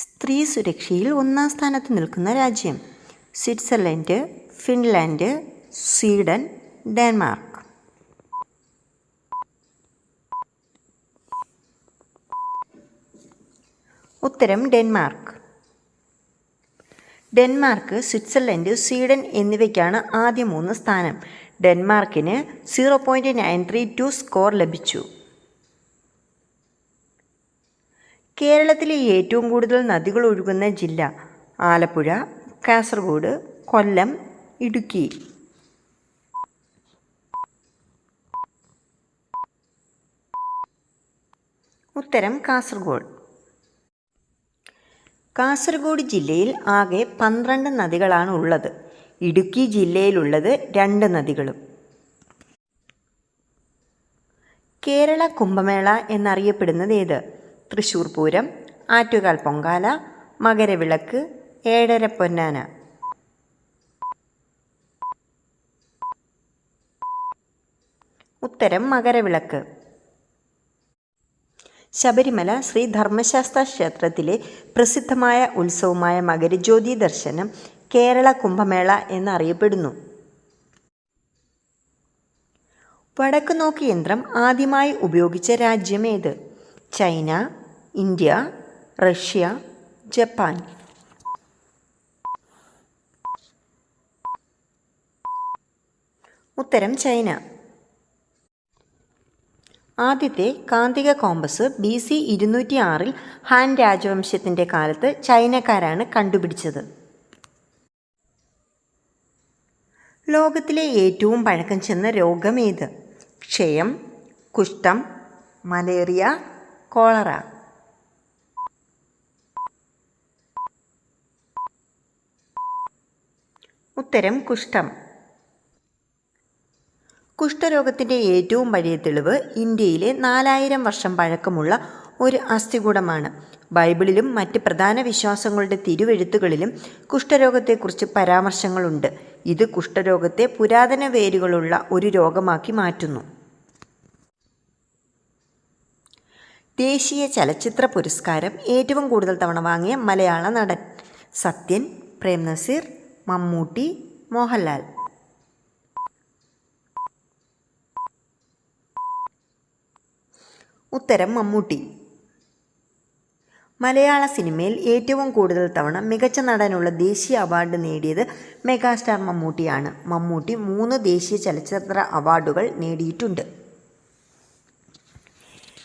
സ്ത്രീ സുരക്ഷയിൽ ഒന്നാം സ്ഥാനത്ത് നിൽക്കുന്ന രാജ്യം. Switzerland Finland Sweden Denmark. ഉത്തരം ഡെൻമാർക്ക്. ഡെൻമാർക്ക് സ്വിറ്റ്സർലൻഡ് സ്വീഡൻ എന്നിവയ്ക്കാണ് ആദ്യ മൂന്ന് സ്ഥാനം. ഡെൻമാർക്കിന് zero point nine three two score ലഭിച്ചു. കേരളത്തിലെ ഏറ്റവും കൂടുതൽ നദികൾ ഒഴുകുന്ന ജില്ല ആലപ്പുഴ കാസർഗോഡ് കൊല്ലം ഇടുക്കി. ഉത്തരം കാസർഗോഡ്. കാസർഗോഡ് ജില്ലയിൽ ആകെ പന്ത്രണ്ട് നദികളാണ് ഉള്ളത്. ഇടുക്കി ജില്ലയിലുള്ളത് രണ്ട് നദികളും. കേരള കുംഭമേള എന്നറിയപ്പെടുന്നത് ഏത്? തൃശ്ശൂർ പൂരം ആറ്റുകാൽ പൊങ്കാല മകരവിളക്ക് ഏഴര പൊന്നാന. ഉത്തരം മകരവിളക്ക്. ശബരിമല ശ്രീ ധർമ്മശാസ്ത്ര ക്ഷേത്രത്തിലെ പ്രസിദ്ധമായ ഉത്സവമായ മകരജ്യോതി ദർശനം കേരള കുംഭമേള എന്നറിയപ്പെടുന്നു. വടക്കുനോക്ക് യന്ത്രം ആദ്യമായി ഉപയോഗിച്ച രാജ്യമേത്? China India Russia Japan. ഉത്തരം ചൈന. ആദ്യത്തെ കാന്തിക കോമ്പസ് ബി സി ഇരുന്നൂറ്റി ആറിൽ ഹാൻ രാജവംശത്തിന്റെ കാലത്ത് ചൈനക്കാരാണ് കണ്ടുപിടിച്ചത്. ലോകത്തിലെ ഏറ്റവും പഴക്കം ചെന്ന രോഗമേത് ക്ഷയം കുഷ്ഠം മലേറിയ കോളറ. ഉത്തരം കുഷ്ഠം. കുഷ്ഠരോഗത്തിന്റെ ഏറ്റവും വലിയ തെളിവ് ഇന്ത്യയിലെ നാലായിരം വർഷം പഴക്കമുള്ള ഒരു അസ്ഥികൂടമാണ്. ബൈബിളിലും മറ്റ് പ്രധാന വിശ്വാസങ്ങളുടെ തിരുവെഴുത്തുകളിലും കുഷ്ഠരോഗത്തെക്കുറിച്ച് പരാമർശങ്ങളുണ്ട്. ഇത് കുഷ്ഠരോഗത്തെ പുരാതന വേരുകളുള്ള ഒരു രോഗമാക്കി മാറ്റുന്നു. ദേശീയ ചലച്ചിത്ര പുരസ്കാരം ഏറ്റവും കൂടുതൽ തവണ വാങ്ങിയ മലയാള നടൻ സത്യൻ പ്രേം നസീർ മമ്മൂട്ടി മോഹൻലാൽ. ഉത്തരം മമ്മൂട്ടി. മലയാള സിനിമയിൽ ഏറ്റവും കൂടുതൽ തവണ മികച്ച നടനുള്ള ദേശീയ അവാർഡ് നേടിയത് മെഗാസ്റ്റാർ മമ്മൂട്ടിയാണ്. മമ്മൂട്ടി മൂന്ന് ദേശീയ ചലച്ചിത്ര അവാർഡുകൾ നേടിയിട്ടുണ്ട്.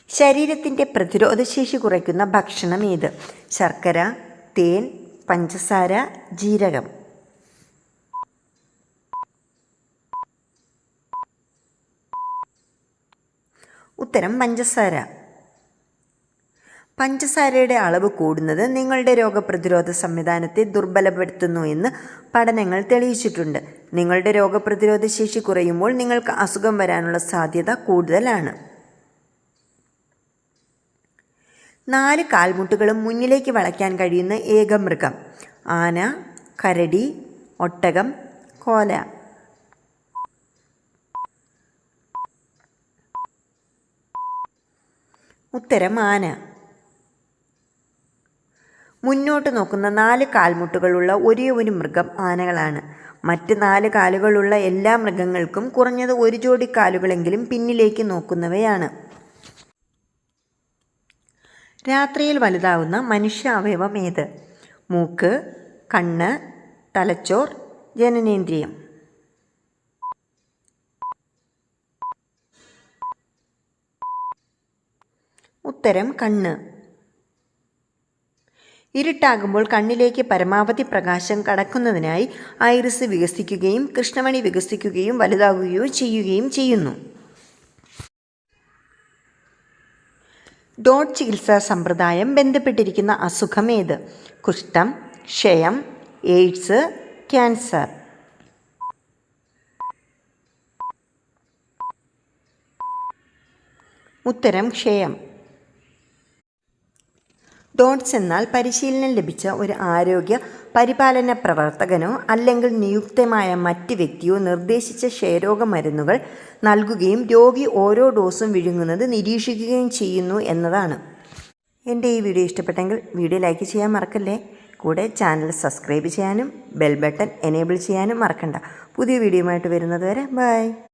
ശരീരത്തിന്റെ പ്രതിരോധശേഷി കുറയ്ക്കുന്ന ഭക്ഷണം ഏത്? ശർക്കര തേൻ പഞ്ചസാര ജീരകം. ഉത്തരം പഞ്ചസാര. പഞ്ചസാരയുടെ അളവ് കൂടുന്നത് നിങ്ങളുടെ രോഗപ്രതിരോധ സംവിധാനത്തെ ദുർബലപ്പെടുത്തുന്നു എന്ന് പഠനങ്ങൾ തെളിയിച്ചിട്ടുണ്ട്. നിങ്ങളുടെ രോഗപ്രതിരോധ ശേഷി കുറയുമ്പോൾ നിങ്ങൾക്ക് അസുഖം വരാനുള്ള സാധ്യത കൂടുതലാണ്. നാല് കാൽമുട്ടുകളും മുന്നിലേക്ക് വളയ്ക്കാൻ കഴിയുന്ന ഏക മൃഗം ആന കരടി ഒട്ടകം കോല. ഉത്തരം ആന മുന്നോട്ട് നോക്കുന്ന നാല് കാൽമുട്ടുകളുള്ള ഒരേ ഒരു മൃഗം ആനകളാണ്. മറ്റ് നാല് കാലുകളുള്ള എല്ലാ മൃഗങ്ങൾക്കും കുറഞ്ഞത് ഒരു ജോഡി കാലുകളെങ്കിലും പിന്നിലേക്ക് നോക്കുന്നവയാണ്. രാത്രിയിൽ വലുതാവുന്ന മനുഷ്യ അവയവം ഏത് മൂക്ക് കണ്ണ് തലച്ചോർ ജനനേന്ദ്രിയം. ഉത്തരം കണ്ണ്. ഇരുട്ടാകുമ്പോൾ കണ്ണിലേക്ക് പരമാവധി പ്രകാശം കടക്കുന്നതിനായി ഐറിസ് വികസിക്കുകയും കൃഷ്ണമണി വികസിക്കുകയും വലുതാകുകയോ ചെയ്യുകയും ചെയ്യുന്നു. ഡോട്ട് ചികിത്സാ സമ്പ്രദായം ബന്ധപ്പെട്ടിരിക്കുന്ന അസുഖം ഏത്? കുഷ്ഠം ക്ഷയം എയ്ഡ്സ് ക്യാൻസർ. ഉത്തരം ക്ഷയം. ഡോട്ട്സ് എന്നാൽ പരിശീലനം ലഭിച്ച ഒരു ആരോഗ്യ പരിപാലന പ്രവർത്തകനോ അല്ലെങ്കിൽ നിയുക്തമായ മറ്റ് വ്യക്തിയോ നിർദ്ദേശിച്ച ക്ഷയരോഗ മരുന്നുകൾ നൽകുകയും രോഗി ഓരോ ഡോസും വിഴുങ്ങുന്നത് നിരീക്ഷിക്കുകയും ചെയ്യുന്നു എന്നതാണ്. എന്റെ ഈ വീഡിയോ ഇഷ്ടപ്പെട്ടെങ്കിൽ വീഡിയോ ലൈക്ക് ചെയ്യാൻ മറക്കല്ലേ? കൂടെ ചാനൽ സബ്സ്ക്രൈബ് ചെയ്യാനും ബെൽ ബട്ടൺ എനേബിൾ ചെയ്യാനും മറക്കണ്ട. പുതിയ വീഡിയോയുമായിട്ട് വരുന്നത് വരെ ബൈ.